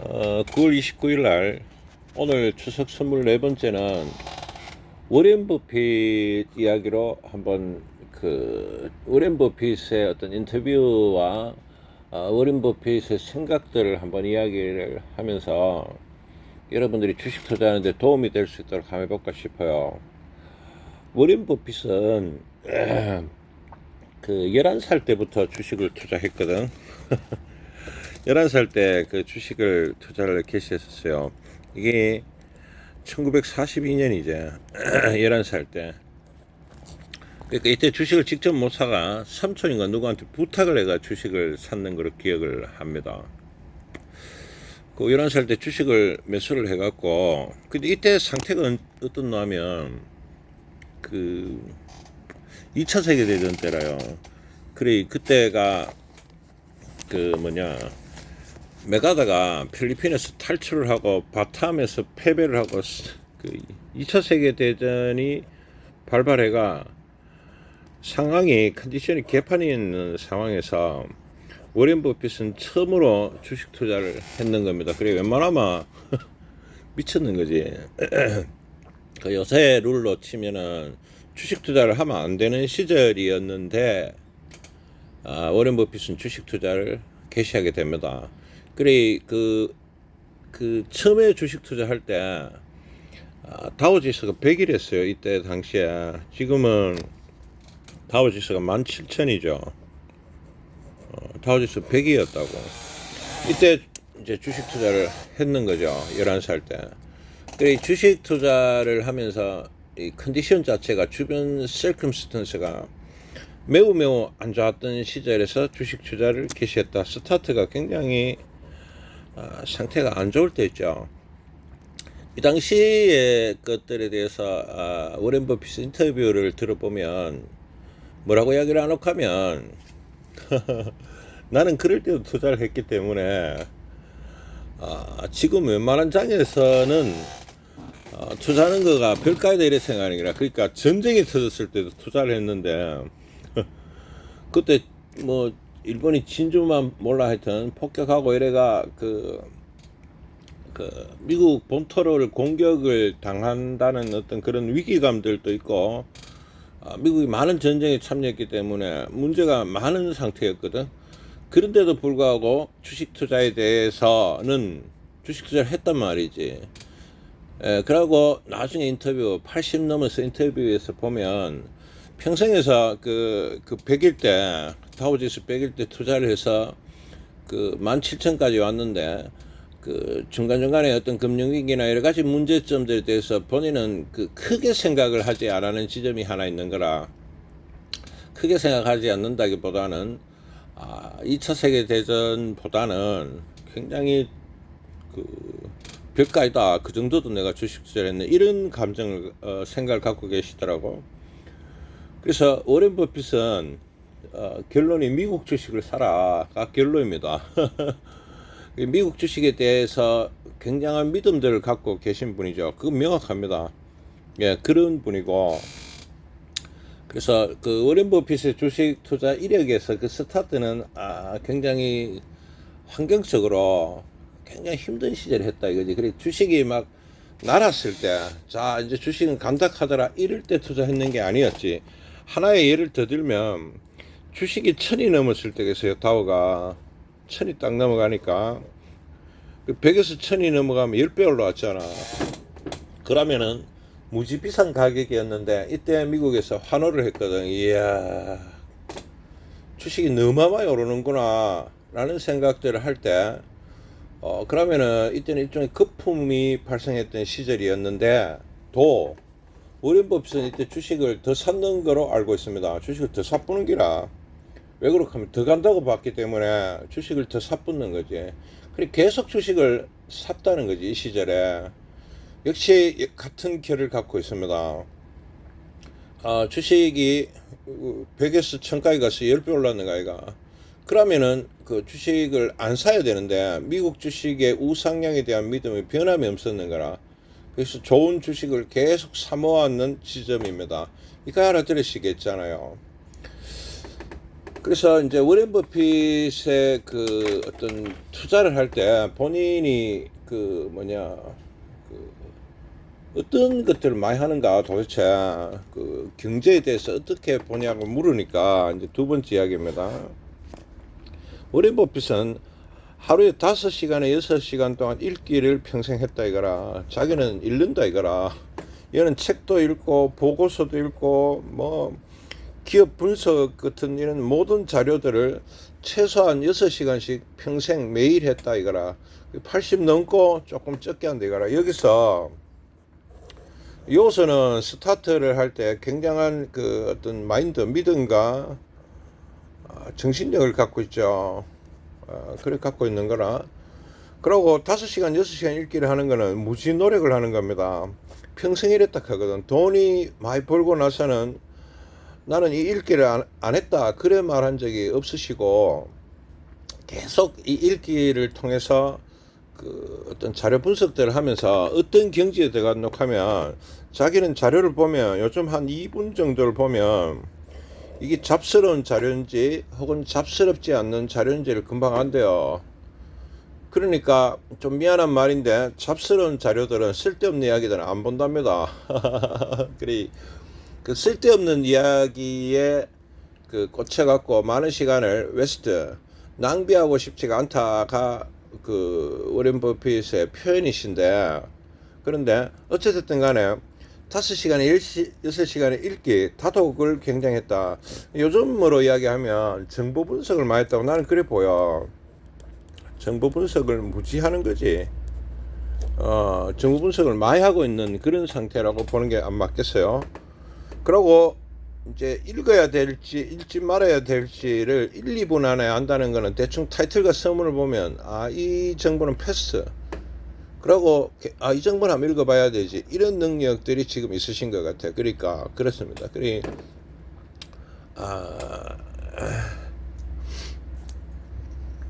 어, 9월 29일 날 오늘 추석 선물 네 번째는 워렌 버핏 이야기로 한번 그 워렌 버핏의 어떤 인터뷰와 어, 워렌 버핏의 생각들을 한번 이야기를 하면서 여러분들이 주식 투자하는데 도움이 될 수 있도록 한번 해볼까 싶어요. 워렌 버핏은 그 11살 때부터 주식을 투자했거든. 11살 때 그 주식을 투자를 개시했었어요. 이게 1942년 이제 11살 때. 그러니까 이때 주식을 직접 못 사가 삼촌인가 누구한테 부탁을 해가 주식을 샀는 걸 기억을 합니다. 그 11살 때 주식을 매수를 해갖고 근데 이때 상태가 어떤 냐면 그 2차 세계대전 때라요. 그래 그때가 그 뭐냐 메가다가 필리핀에서 탈출을 하고 바탐에서 패배를 하고 그 2차 세계 대전이 발발해가 상황이 컨디션이 개판이 있는 상황에서 워렌 버핏은 처음으로 주식 투자를 했는 겁니다. 그래 웬만하면 미쳤는 거지. 그 요새 룰로 치면은 주식 투자를 하면 안 되는 시절이었는데 아, 워렌 버핏은 주식 투자를 개시하게 됩니다. 그래 그, 그 처음에 주식 투자할 때 아, 다우지수가 100이랬어요. 이때 당시에 지금은 다우지수가 17,000이죠. 어, 다우지수 100이었다고. 이때 이제 주식 투자를 했는 거죠. 11살 때. 그래 주식 투자를 하면서 이 컨디션 자체가 주변 셀컴스턴스가 매우 매우 안 좋았던 시절에서 주식 투자를 개시했다. 스타트가 굉장히 아, 상태가 안 좋을 때 있죠. 이 당시의 것들에 대해서 아, 워렌 버핏 인터뷰를 들어보면 뭐라고 이야기를 하놓고 하면 나는 그럴 때도 투자를 했기 때문에 아, 지금 웬만한 장에서는 어, 투자하는 거가 별가이다 이래 생각하는 게라 그러니까 전쟁이 터졌을 때도 투자를 했는데 그때 뭐 일본이 진주만 몰라 하여튼 폭격하고 이래가 그, 그 미국 본토를 공격을 당한다는 어떤 그런 위기감들도 있고 아, 미국이 많은 전쟁에 참여했기 때문에 문제가 많은 상태였거든. 그런데도 불구하고 주식 투자에 대해서는 주식 투자를 했단 말이지. 에, 그러고 나중에 인터뷰 80 넘어서 인터뷰에서 보면 평생에서 그, 그 100일 때 다우지수 100일 때 투자를 해서 그 17,000까지 왔는데 그 중간중간에 어떤 금융위기나 여러 가지 문제점들에 대해서 본인은 그 크게 생각을 하지 않는 지점이 하나 있는 거라 크게 생각하지 않는다기 보다는 아, 2차 세계대전보다는 굉장히 그 별가이다. 그 정도도 내가 주식 투자를 했네. 이런 감정을 어, 생각을 갖고 계시더라고 그래서 오렌 버핏은 어, 결론이 미국 주식을 사라가 결론입니다. 미국 주식에 대해서 굉장한 믿음들을 갖고 계신 분이죠. 그건 명확합니다. 예, 그런 분이고. 그래서 그 워렌 버핏의 주식 투자 이력에서 그 스타트는 아, 굉장히 환경적으로 굉장히 힘든 시절을 했다 이거지. 그래 주식이 막 날았을 때, 자 이제 주식은 감닥하더라 이럴 때 투자했는 게 아니었지. 하나의 예를 더 들면 주식이 천이 넘었을 때가 있어요. 다우가 천이 딱 넘어가니까 그 100에서 천이 넘어가면 10배 올라왔잖아. 그러면은 무지 비싼 가격이었는데 이때 미국에서 환호를 했거든. 이야 주식이 너무 많이 오르는구나 라는 생각들을 할 때 어, 그러면은 이때는 일종의 거품이 발생했던 시절이었는데 도 버핏은 이때 주식을 더 샀는 거로 알고 있습니다. 주식을 더 사뿌는 기라. 왜 그렇게 하면 더 간다고 봤기 때문에 주식을 더 사뿌는 거지. 그래 계속 주식을 샀다는 거지 이 시절에. 역시 같은 결을 갖고 있습니다. 아, 주식이 100에서 1000까지 가서 10배 올랐는 거 아이가. 그러면은 그 주식을 안 사야 되는데 미국 주식의 우상향에 대한 믿음이 변함이 없었는 거라. 그래서 좋은 주식을 계속 사모았는 지점입니다. 이거 알아 들으시겠잖아요. 그래서 이제 워렌 버핏의 그 어떤 투자를 할 때 본인이 그 뭐냐 그 어떤 것들을 많이 하는가 도대체 그 경제에 대해서 어떻게 보냐고 물으니까 이제 두 번째 이야기입니다. 워렌 버핏은 하루에 다섯 시간에 여섯 시간 동안 읽기를 평생 했다 이거라. 자기는 읽는다 이거라. 얘는 책도 읽고 보고서도 읽고 뭐 기업 분석 같은 이런 모든 자료들을 최소한 6시간씩 평생 매일 했다 이거라. 80 넘고 조금 적게 한다 이거라. 여기서 요서는 스타트를 할 때 굉장한 그 어떤 마인드, 믿음과 아, 정신력을 갖고 있죠. 아, 그래 갖고 있는 거라. 그러고 5시간, 6시간 읽기를 하는 거는 무지 노력을 하는 겁니다. 평생 이랬다 하거든. 돈이 많이 벌고 나서는 나는 이 읽기를 안, 안 했다. 그래 말한 적이 없으시고 계속 이 읽기를 통해서 그 어떤 자료 분석들을 하면서 어떤 경지에 들어간다고 하면 자기는 자료를 보면 요즘 한 2분 정도를 보면 이게 잡스러운 자료인지 혹은 잡스럽지 않는 자료인지를 금방 안돼요. 그러니까 좀 미안한 말인데 잡스러운 자료들은 쓸데없는 이야기들은 안 본답니다. 그래 그 쓸데없는 이야기에 그 꽂혀갖고 많은 시간을 웨스트 낭비하고 싶지가 않다가 그 워렌 버핏의 표현이신데 그런데 어쨌든 간에 다섯 시간에 여섯 시간에 읽기 다독을 굉장히 했다. 요즘으로 이야기하면 정보 분석을 많이 했다고 나는 그래 보여. 정보 분석을 무지하는 거지. 어, 정보 분석을 많이 하고 있는 그런 상태라고 보는 게 안 맞겠어요. 그러고 이제 읽어야 될지 읽지 말아야 될지를 1, 2분 안에 안다는 거는 대충 타이틀과 서문을 보면 아 이 정보는 패스 그러고 아 이 정보는 한번 읽어봐야 되지 이런 능력들이 지금 있으신 것 같아요 그러니까 그렇습니다 그리 아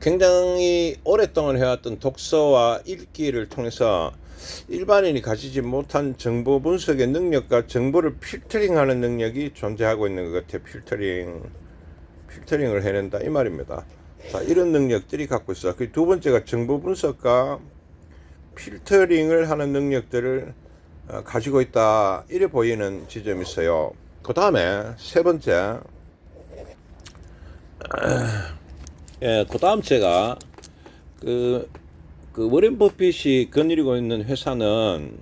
굉장히 오랫동안 해왔던 독서와 읽기를 통해서 일반인이 가지지 못한 정보 분석의 능력과 정보를 필터링하는 능력이 존재하고 있는 것 같아요. 필터링, 필터링을 해낸다 이 말입니다. 자, 이런 능력들이 갖고 있어. 그 두 번째가 정보 분석과 필터링을 하는 능력들을 어, 가지고 있다 이래 보이는 지점이 있어요. 그 다음에 세 번째, 예, 그 다음 제가 그, 그 워렌 버핏이 거느리고 있는 회사는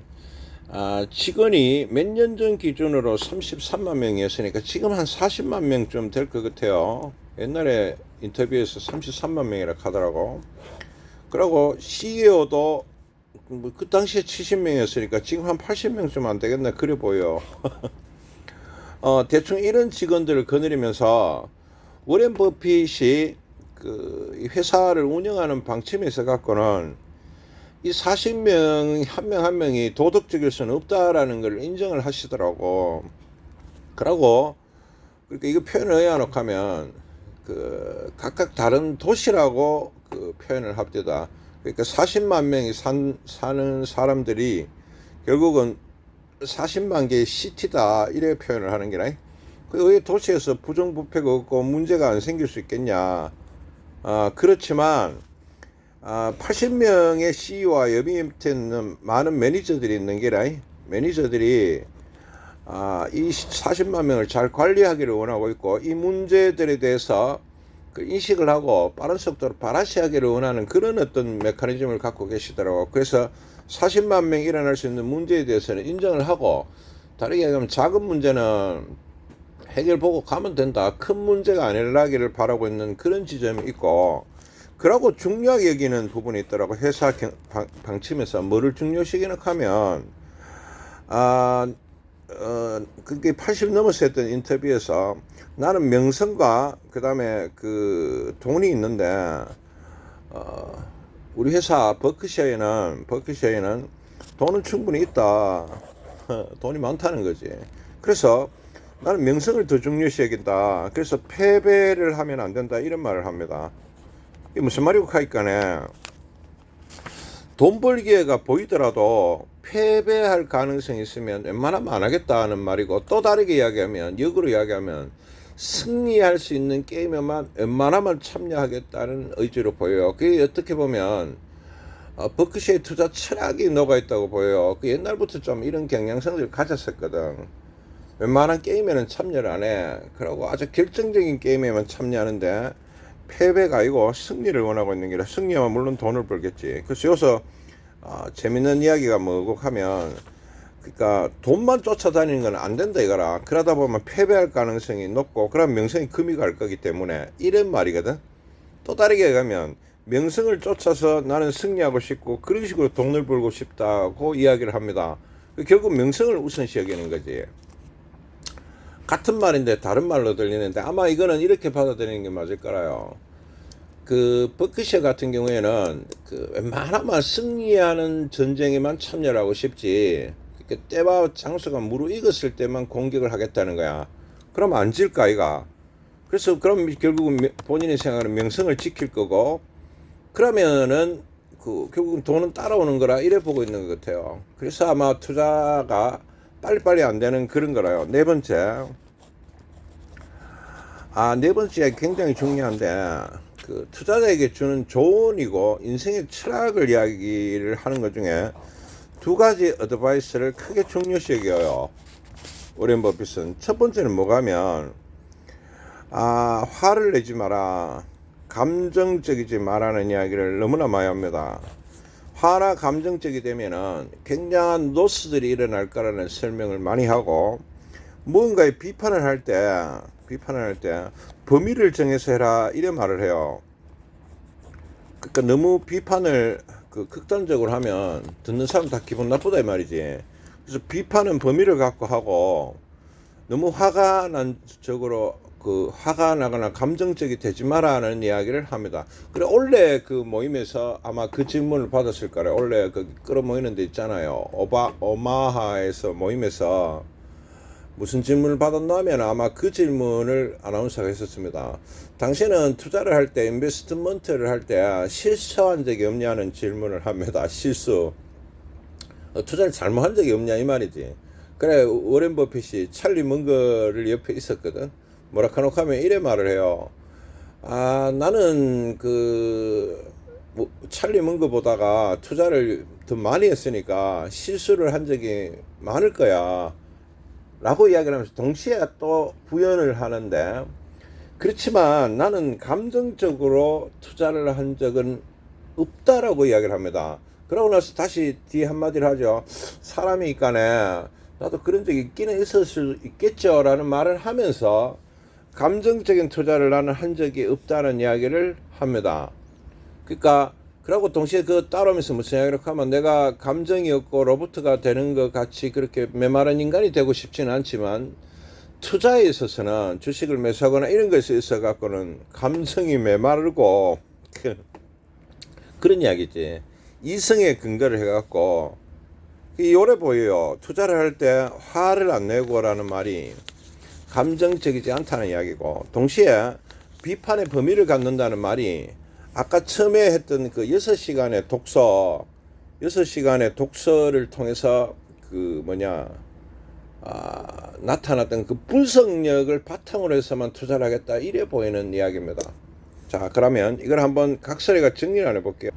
아, 직원이 몇 년 전 기준으로 33만 명이었으니까 지금 한 40만 명쯤 될 것 같아요. 옛날에 인터뷰에서 33만 명이라 하더라고. 그리고 CEO도 뭐 그 당시에 70명이었으니까 지금 한 80명쯤 안 되겠나 그래 보여. 어, 대충 이런 직원들을 거느리면서 워렌 버핏이 그 회사를 운영하는 방침에 있어 갖고는 이 40명 한 명 한 명이 도덕적일 수는 없다라는 걸 인정을 하시더라고. 그러고 그러니까 이거 표현을 해야놓고 하면 그 각각 다른 도시라고 그 표현을 합디다. 그러니까 40만 명이 산, 사는 사람들이 결국은 40만 개의 시티다 이래 표현을 하는 게라. 그왜 도시에서 부정부패가 없고 문제가 안 생길 수 있겠냐? 아 그렇지만 아, 80명의 CEO와 여비 밑에는 많은 매니저들이 있는 게라. 매니저들이 아, 이 40만 명을 잘 관리하기를 원하고 있고 이 문제들에 대해서 그 인식을 하고 빠른 속도로 발화시하기를 원하는 그런 어떤 메커니즘을 갖고 계시더라고. 그래서 40만 명 일어날 수 있는 문제에 대해서는 인정을 하고 다르게 얘기하면 작은 문제는 해결 보고 가면 된다. 큰 문제가 안 일어나기를 바라고 있는 그런 지점이 있고 그러고 중요하게 여기는 부분이 있더라고. 회사 방침에서 뭐를 중요시기는 하면 아 어, 그게 80 넘어서 했던 인터뷰에서 나는 명성과 그 다음에 그 돈이 있는데, 어, 우리 회사 버크셔에는, 버크셔에는 돈은 충분히 있다. 돈이 많다는 거지. 그래서 나는 명성을 더 중요시 여긴다. 그래서 패배를 하면 안 된다. 이런 말을 합니다. 이게 무슨 말이고 하니까네. 돈 벌기가 보이더라도 패배할 가능성이 있으면 웬만하면 안 하겠다는 말이고 또 다르게 이야기하면 역으로 이야기하면 승리할 수 있는 게임에만 웬만하면 참여하겠다는 의지로 보여요. 그게 어떻게 보면 어, 버크셔의 투자 철학이 녹아 있다고 보여요. 그 옛날부터 좀 이런 경향성들을 가졌었거든. 웬만한 게임에는 참여를 안 해. 그러고 아주 결정적인 게임에만 참여하는데 패배가 아니고 승리를 원하고 있는 게라 승리하면 물론 돈을 벌겠지. 그래서 어, 재밌는 이야기가 뭐고 하면 그러니까 돈만 쫓아다니는 건 안 된다 이거라. 그러다 보면 패배할 가능성이 높고 그럼 명성이 금이 갈 거기 때문에 이런 말이거든. 또 다르게 가면 명성을 쫓아서 나는 승리하고 싶고 그런 식으로 돈을 벌고 싶다고 이야기를 합니다. 결국 명성을 우선시 여기는 거지. 같은 말인데 다른 말로 들리는데 아마 이거는 이렇게 받아들이는 게 맞을 거라요. 그 버크셔 같은 경우에는 그 웬만하면 승리하는 전쟁에만 참여를 하고 싶지. 그 때와 장소가 무르익었을 때만 공격을 하겠다는 거야. 그럼 안 질까 이가. 그래서 그럼 결국은 명- 본인이 생각하는 명성을 지킬 거고 그러면은 그 결국은 돈은 따라오는 거라 이래 보고 있는 것 같아요. 그래서 아마 투자가 빨리빨리 안 되는 그런 거라요. 네 번째. 아, 네 번째 굉장히 중요한데 그 투자자에게 주는 조언이고 인생의 철학을 이야기를 하는 것 중에 두 가지 어드바이스를 크게 중요시 여겨요. 오렌 버핏은 첫 번째는 뭐가면 아 화를 내지 마라 감정적이지 말라는 이야기를 너무나 많이 합니다. 화나 감정적이 되면은 굉장한 노스들이 일어날 거라는 설명을 많이 하고 무언가에 비판을 할 때 비판을 할 때 범위를 정해서 해라 이래 말을 해요. 그러니까 너무 비판을 그 극단적으로 하면 듣는 사람 다 기분 나쁘다 이 말이지. 그래서 비판은 범위를 갖고 하고 너무 화가 난 적으로 그 화가 나거나 감정적이 되지 마라는 이야기를 합니다. 그래 원래 그 모임에서 아마 그 질문을 받았을 거래. 원래 그 끌어모이는 데 있잖아요. 오바 오마하에서 모임에서 무슨 질문을 받았냐면 아마 그 질문을 아나운서가 했었습니다. 당신은 투자를 할 때 인베스트먼트를 할 때 실수한 적이 없냐는 질문을 합니다. 실수. 어, 투자를 잘못한 적이 없냐 이 말이지. 그래 워렌 버핏이 찰리 먼거를 옆에 있었거든. 뭐라 카노 하면 이래 말을 해요. 아 나는 그 뭐, 찰리 먼거 보다가 투자를 더 많이 했으니까 실수를 한 적이 많을 거야. 라고 이야기를 하면서 동시에 또 부연을 하는데 그렇지만 나는 감정적으로 투자를 한 적은 없다라고 이야기를 합니다. 그러고 나서 다시 뒤에 한마디를 하죠. 사람이 있간에 나도 그런 적이 있기는 있을 수 있겠죠라는 말을 하면서 감정적인 투자를 나는 한 적이 없다는 이야기를 합니다. 그러니까 그러고 동시에 그 따르면서 무슨 이야기를 하면 내가 감정이 없고 로봇가 되는 것 같이 그렇게 메마른 인간이 되고 싶지는 않지만 투자에 있어서는 주식을 매수하거나 이런 것에 있어 갖고는 감성이 메마르고 그, 그런 이야기지. 이성에 근거를 해 갖고 이 오래 보여요. 투자를 할 때 화를 안 내고라는 말이 감정적이지 않다는 이야기고 동시에 비판의 범위를 갖는다는 말이 아까 처음에 했던 그 6시간의 독서 6시간의 독서를 통해서 그 뭐냐 아, 나타났던 그 분석력을 바탕으로 해서만 투자를 하겠다 이래 보이는 이야기입니다. 자 그러면 이걸 한번 각설이가 정리를 해 볼게요.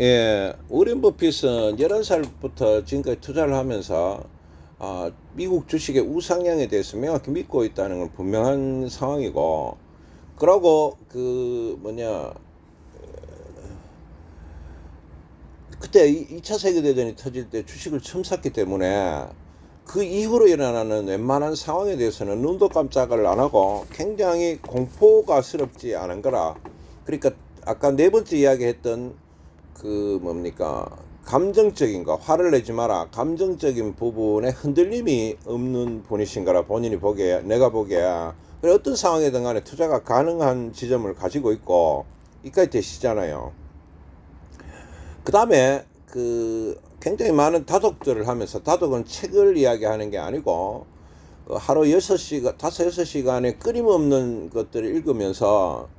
예, 오렌 버핏은 11살부터 지금까지 투자를 하면서 아, 미국 주식의 우상향에 대해서 명확히 믿고 있다는 건 분명한 상황이고 그러고 그 뭐냐 그때 2차 세계대전이 터질 때 주식을 처음 샀기 때문에 그 이후로 일어나는 웬만한 상황에 대해서는 눈도 깜짝을 안 하고 굉장히 공포가스럽지 않은 거라. 그러니까 아까 네 번째 이야기했던 그 뭡니까 감정적인 거 화를 내지 마라. 감정적인 부분에 흔들림이 없는 분이신가라 본인이 보기에 내가 보기에 그래 어떤 상황이든 간에 투자가 가능한 지점을 가지고 있고 이까지 되시잖아요. 그 다음에 그 굉장히 많은 다독들을 하면서 다독은 책을 이야기하는 게 아니고 어, 하루 6시간, 5, 6시간에 끊임없는 것들을 읽으면서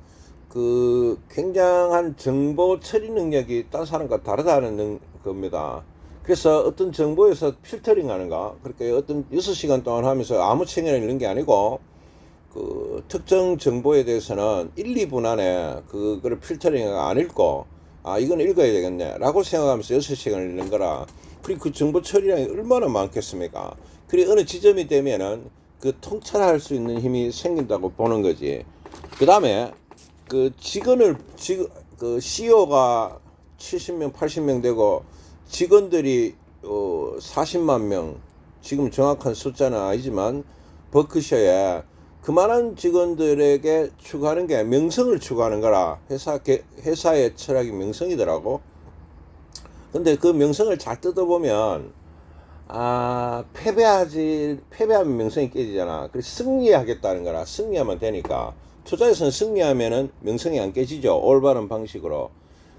그 굉장한 정보 처리 능력이 딴 사람과 다르다는 능- 겁니다. 그래서 어떤 정보에서 필터링 하는가, 그렇게 어떤 6시간 동안 하면서 아무 책이나 읽는 게 아니고 그 특정 정보에 대해서는 1, 2분 안에 그거를 필터링 안 읽고 아 이건 읽어야 되겠네 라고 생각하면서 6시간을 읽는 거라 그리고 그 정보 처리량이 얼마나 많겠습니까? 그리고 어느 지점이 되면은 그 통찰할 수 있는 힘이 생긴다고 보는 거지. 그 다음에 그 직원을 직, 그 CEO가 70명 80명 되고 직원들이 어 40만 명 지금 정확한 숫자는 아니지만 버크셔에 그만한 직원들에게 추구하는 게 명성을 추구하는 거라 회사 개- 회사의 철학이 명성이더라고. 근데 그 명성을 잘 뜯어보면 아 패배하지 패배하면 명성이 깨지잖아. 그래서 승리하겠다는 거라 승리하면 되니까 투자에서는 승리하면은 명성이 안 깨지죠. 올바른 방식으로.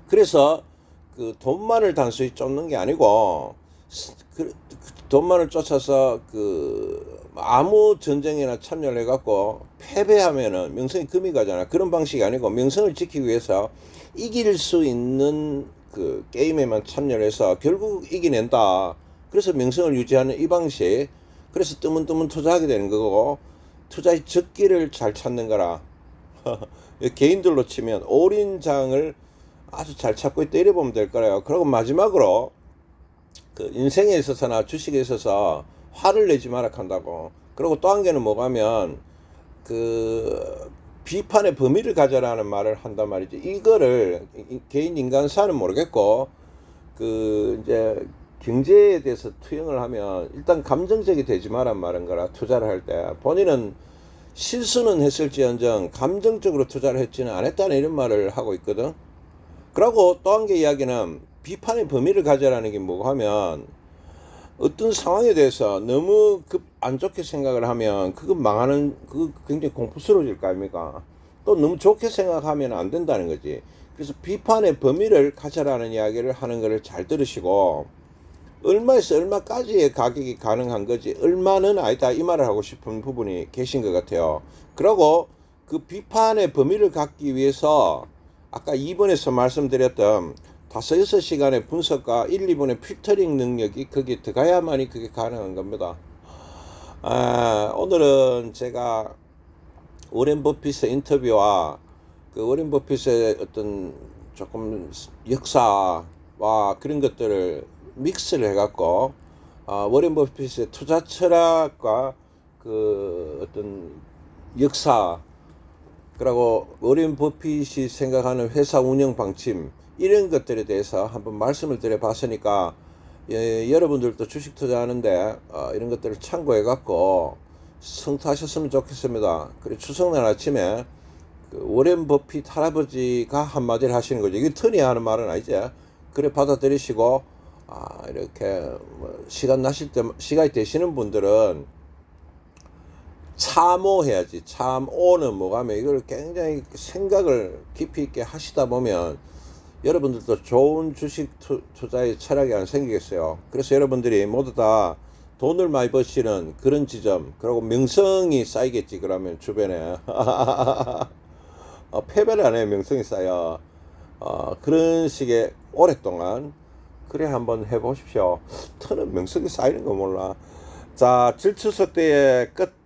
그래서 그 돈만을 단순히 쫓는 게 아니고 스- 그, 그 돈만을 쫓아서 그 아무 전쟁이나 참여를 해갖고 패배하면은 명성이 금이 가잖아. 그런 방식이 아니고 명성을 지키기 위해서 이길 수 있는 그 게임에만 참여를 해서 결국 이겨낸다. 그래서 명성을 유지하는 이 방식. 그래서 뜨문뜨문 투자하게 되는 거고 투자의 적기를 잘 찾는 거라. 개인들로 치면 올인 장을 아주 잘 찾고 있다 이래 보면 될 거예요. 그리고 마지막으로 그 인생에 있어서나 주식에 있어서 화를 내지 마라 한다고. 그리고 또 한 개는 뭐가면 그 비판의 범위를 가져라는 말을 한단 말이죠. 이거를 이- 개인 인간사는 모르겠고 그 이제 경제에 대해서 투영을 하면 일단 감정적이 되지 마란 말인 거라 투자를 할 때 본인은 실수는 했을지언정 감정적으로 투자를 했지는 않았다는 이런 말을 하고 있거든. 그리고 또 한 개 이야기는 비판의 범위를 가져라는 게 뭐고 하면 어떤 상황에 대해서 너무 급 안 좋게 생각을 하면 그거 망하는 그거 굉장히 공포스러워질 거 아닙니까? 또 너무 좋게 생각하면 안 된다는 거지. 그래서 비판의 범위를 가져라는 이야기를 하는 거를 잘 들으시고 얼마에서 얼마까지의 가격이 가능한 거지 얼마는 아니다 이 말을 하고 싶은 부분이 계신 것 같아요. 그리고 그 비판의 범위를 갖기 위해서 아까 2번에서 말씀드렸던 다섯 여섯 시간의 분석과 1, 2분의 필터링 능력이 거기에 들어가야만이 그게 가능한 겁니다. 아, 오늘은 제가 오렌 버핏의 인터뷰와 그 오렌 버핏의 어떤 조금 역사와 그런 것들을 믹스를 해갖고 아, 워렌 버핏의 투자 철학과 그 어떤 역사 그리고 워렌 버핏이 생각하는 회사 운영 방침 이런 것들에 대해서 한번 말씀을 드려봤으니까 예, 여러분들도 주식 투자하는데 어, 이런 것들을 참고해 갖고 성투하셨으면 좋겠습니다. 그리고 추석날 아침에 그 워렌 버핏 할아버지가 한마디를 하시는 거죠. 이게 터니 하는 말은 아니지. 그래 받아들이시고 아 이렇게 뭐 시간 나실 때 시간이 되시는 분들은 참호해야지. 참오는 뭐가면 이걸 굉장히 생각을 깊이 있게 하시다 보면 여러분들도 좋은 주식 투, 투자의 철학이 안 생기겠어요. 그래서 여러분들이 모두 다 돈을 많이 버시는 그런 지점, 그리고 명성이 쌓이겠지, 그러면 주변에. 어, 패배를 안 해, 명성이 쌓여. 어, 그런 식의 오랫동안, 그래 한번 해보십시오. 터는 명성이 쌓이는 거 몰라. 자, 질추석 때의 끝.